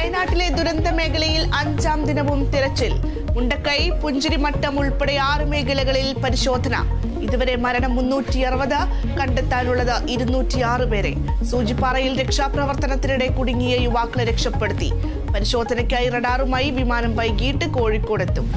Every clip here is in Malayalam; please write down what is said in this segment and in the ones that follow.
വയനാട്ടിലെ ദുരന്ത മേഖലയിൽ അഞ്ചാം ദിനവും തിരച്ചിൽ. മുണ്ടക്കൈ പുഞ്ചിരിമട്ടം ഉൾപ്പെടെ ആറ് മേഖലകളിൽ പരിശോധന. ഇതുവരെ മരണം മുന്നൂറ്റി അറുപത് കണ്ടെത്താനുള്ളത് ഇരുന്നൂറ്റിയാറ് പേരെ. സൂചിപ്പാറയിൽ രക്ഷാപ്രവർത്തനത്തിനിടെ കുടുങ്ങിയ യുവാക്കളെ രക്ഷപ്പെടുത്തി. പരിശോധനയ്ക്കായി റഡാറുമായി വിമാനം വൈകിട്ട് കോഴിക്കോടെത്തും.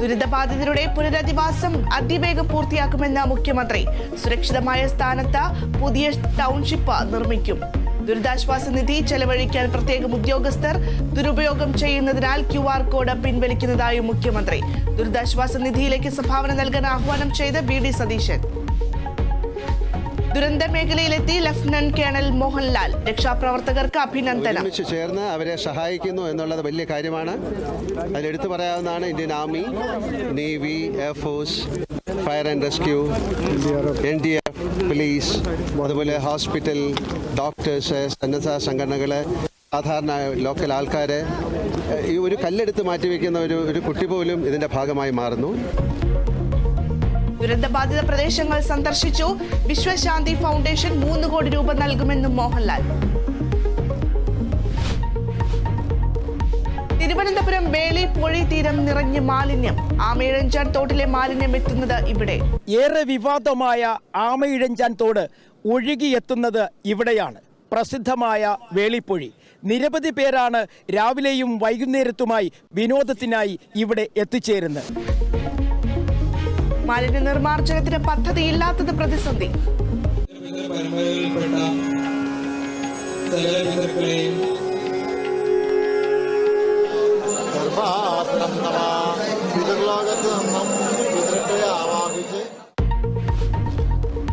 ദുരിതബാധിതരുടെ പുനരധിവാസം അതിവേഗം പൂർത്തിയാക്കുമെന്ന് മുഖ്യമന്ത്രി. സുരക്ഷിതമായ സ്ഥാനത്ത് പുതിയ ടൗൺഷിപ്പ് നിർമ്മിക്കും. ദുരിതാശ്വാസ നിധി ചെലവഴിക്കാൻ പ്രത്യേകം ഉദ്യോഗസ്ഥർ ദുരുപയോഗം ചെയ്യുന്നതിനാൽ ക്യു ആർ കോഡ് പിൻവലിക്കുന്നതായും മുഖ്യമന്ത്രി. ദുരിതാശ്വാസ നിധിയിലേക്ക് സംഭാവന നൽകാൻ ആഹ്വാനം ചെയ്ത് വി ഡി സതീശൻ. ദുരന്ത മേഖലയിലെത്തി ലഫ്റ്റനന്റ് കേണൽ മോഹൻലാൽ. രക്ഷാപ്രവർത്തകർക്ക് അഭിനന്ദനം. ചേർന്ന് അവരെ സഹായിക്കുന്നു എന്നുള്ളത് വലിയ കാര്യമാണ്. അതിലെടുത്തു പറയാവുന്നതാണ് Indian army navy air force fire and rescue N D police അതുപോലെ ഹോസ്പിറ്റൽ ഡോക്ടേഴ്സ് സന്നദ്ധ സംഘടനകൾ സാധാരണ ലോക്കൽ ആൾക്കാർ ഈ ഒരു കല്ലെടുത്ത് മാറ്റിവെക്കുന്ന ഒരു ഒരു കുട്ടി പോലും ഇതിന്റെ ഭാഗമായി മാറുന്നു. ദുരന്തബാധിത പ്രദേശങ്ങൾ സന്ദർശിച്ചു. വിശ്വശാന്തി ഫൗണ്ടേഷൻ മൂന്ന് കോടി രൂപ നൽകുമെന്നും മോഹൻലാൽ. തിരുവനന്തപുരം വേളി പൊഴി തീരം നിറഞ്ഞ് മാലിന്യം. ആമയിഴഞ്ചാൻ തോട്ടിലെ മാലിന്യം എത്തുന്നത് ഇവിടെ. ഏറെ വിവാദമായ ആമയിഴഞ്ചാൻ തോട് ഒഴുകിയെത്തുന്നത് ഇവിടെയാണ്. പ്രസിദ്ധമായ വേളിപ്പൊഴി. നിരവധി പേരാണ് രാവിലെയും വൈകുന്നേരത്തുമായി വിനോദത്തിനായി ഇവിടെ എത്തിച്ചേരുന്നത്. മാലിന്യ നിർമ്മാർജനത്തിന് പദ്ധതി ഇല്ലാത്തത് പ്രതിസന്ധി വിവിധ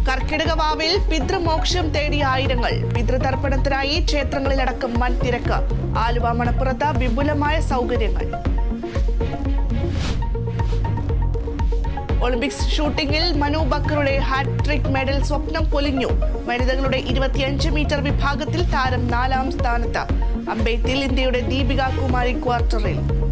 കർക്കിടക വാവിൽ പിതൃമോക്ഷം തേടിയ ആയിരങ്ങൾ. പിതൃതർപ്പണത്തിനായി ക്ഷേത്രങ്ങളിലടക്കം വൻ തിരക്ക്. ആലുവ മണപ്പുറത്ത് വിപുലമായ സൗകര്യങ്ങൾ. ഒളിമ്പിക്സ് ഷൂട്ടിംഗിൽ മനു ബക്കറുടെ ഹാട്രിക് മെഡൽ സ്വപ്നം പൊലിഞ്ഞു. വനിതകളുടെ ഇരുപത്തിയഞ്ച് മീറ്റർ വിഭാഗത്തിൽ താരം നാലാം സ്ഥാനത്ത്. അമ്പെയ്ത്തിൽ ഇന്ത്യയുടെ ദീപിക കുമാരി ക്വാർട്ടറിൽ.